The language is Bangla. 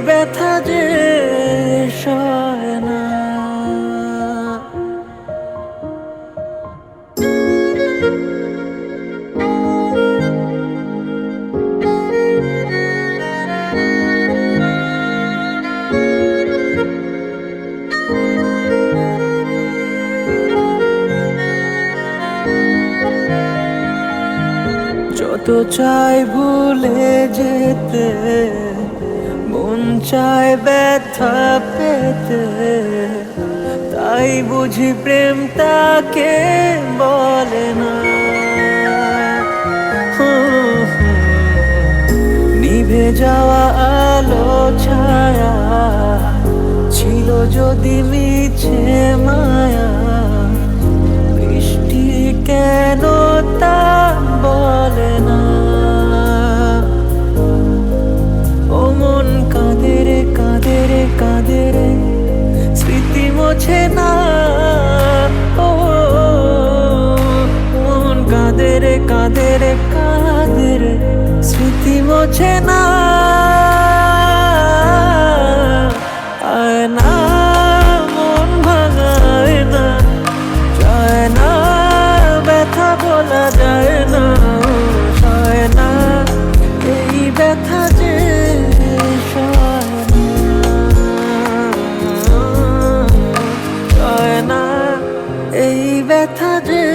ব্যথা যে সয় যত চাই ভুলে যেতে চায় ব্যথা পেতে, তাই বুঝি প্রেম তাকে বলে না। নিভে যাওয়া আলো ছায়া ছিল যদি মি আমাদের স্মৃতি মোছে না। মন না। ব্যথা যায় না। এই ব্যথা যে এই ব্যথা যে